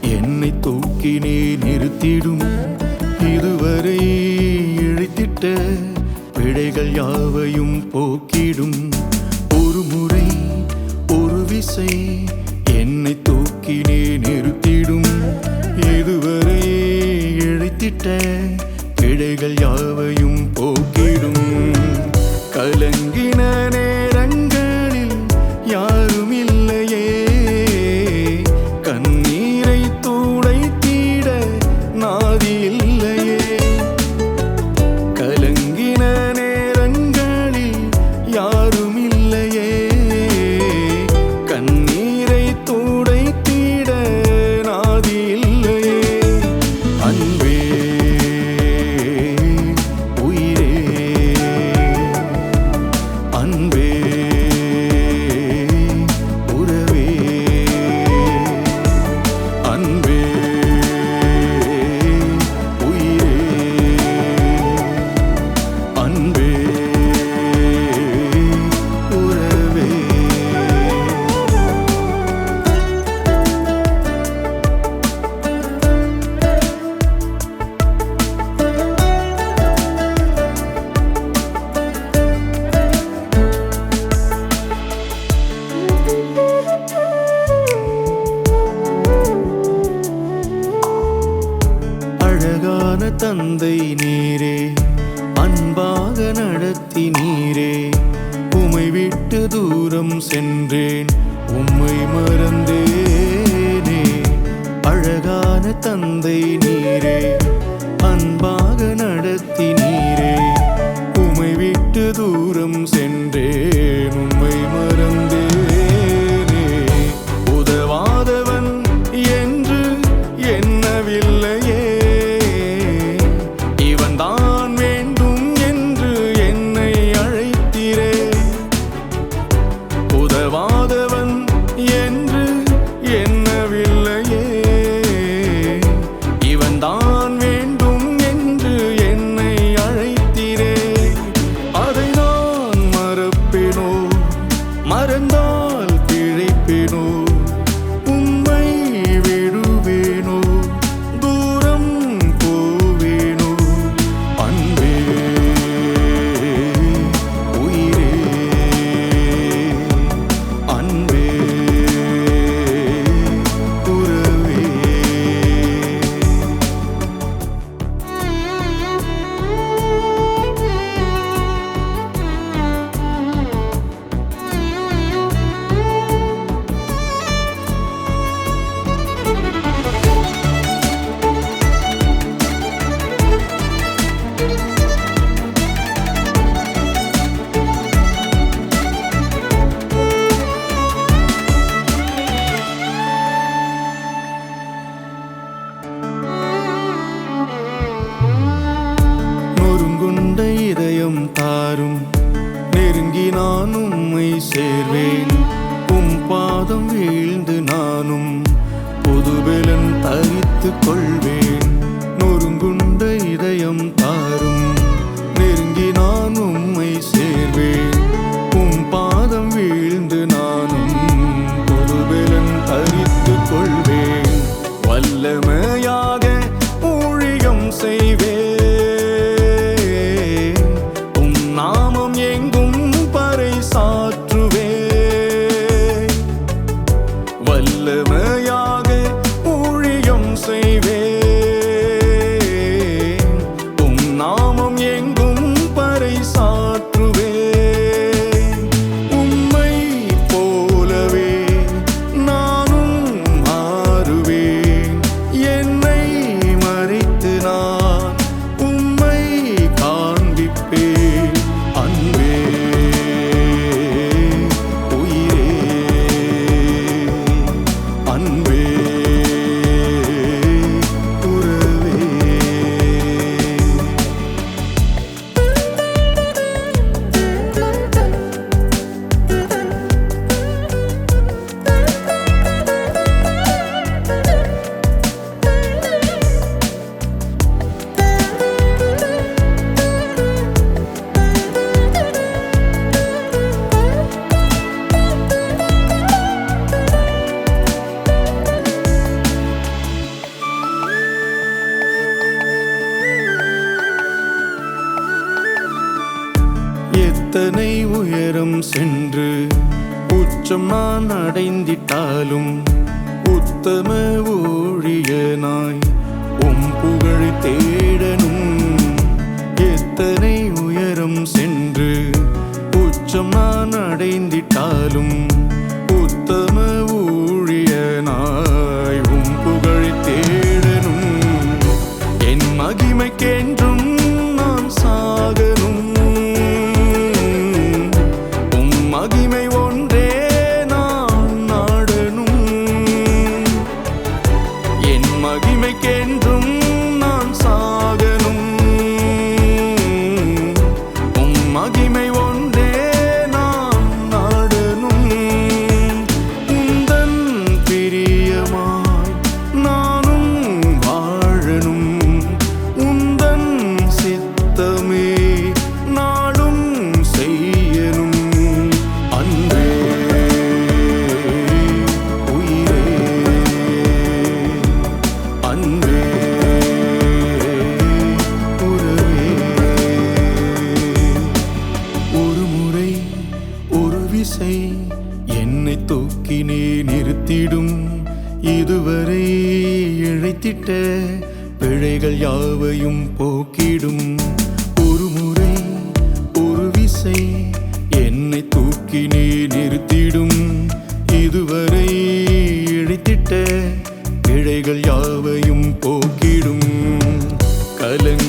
என்னை தூக்கினே நிறுத்திடும். இதுவரை இழைத்திட்ட பிழைகள் யாவையும் போக்கிடும். ஒரு முறை ஒரு விசை என்னை தூக்கினே நிறுத்திடும். இதுவரை இழைத்திட்ட பிழைகள் யாவையும் போக்கிடும். கலங்கி தந்தை நீரே அன்பாக நடத்தி நீரே உமை விட்டு தூரம் சென்றேன் உம்மை மறந்தேனே. அழகான தந்தை நீரே அன்பா சகித்து கொள்வேன் நொறுங்குண்ட இதயம் தாரும். நெருங்கி நான் உம்மை சேர்வேன். உம் பாதம் வீழ்ந்து நானும் பொதுபெலன் தரித்து கொள்வேன் வல்லமே எத்தனை உயரம் சென்று உச்சம் நான் அடைந்திட்டாலும் உத்தம ஊழியனாய் உம் புகழ் தேடனும். 我的美 ஒரு விசை என்னை தூக்கினே நிறுத்திடும். இதுவரை இழைத்திட்ட பிழைகள் யாவையும் போக்கிடும். ஒரு முறை ஒரு விசை என்னை தூக்கினே நிறுத்திடும். இதுவரை இழைத்திட்ட பிழைகள் யாவையும் போக்கிடும். கலங்க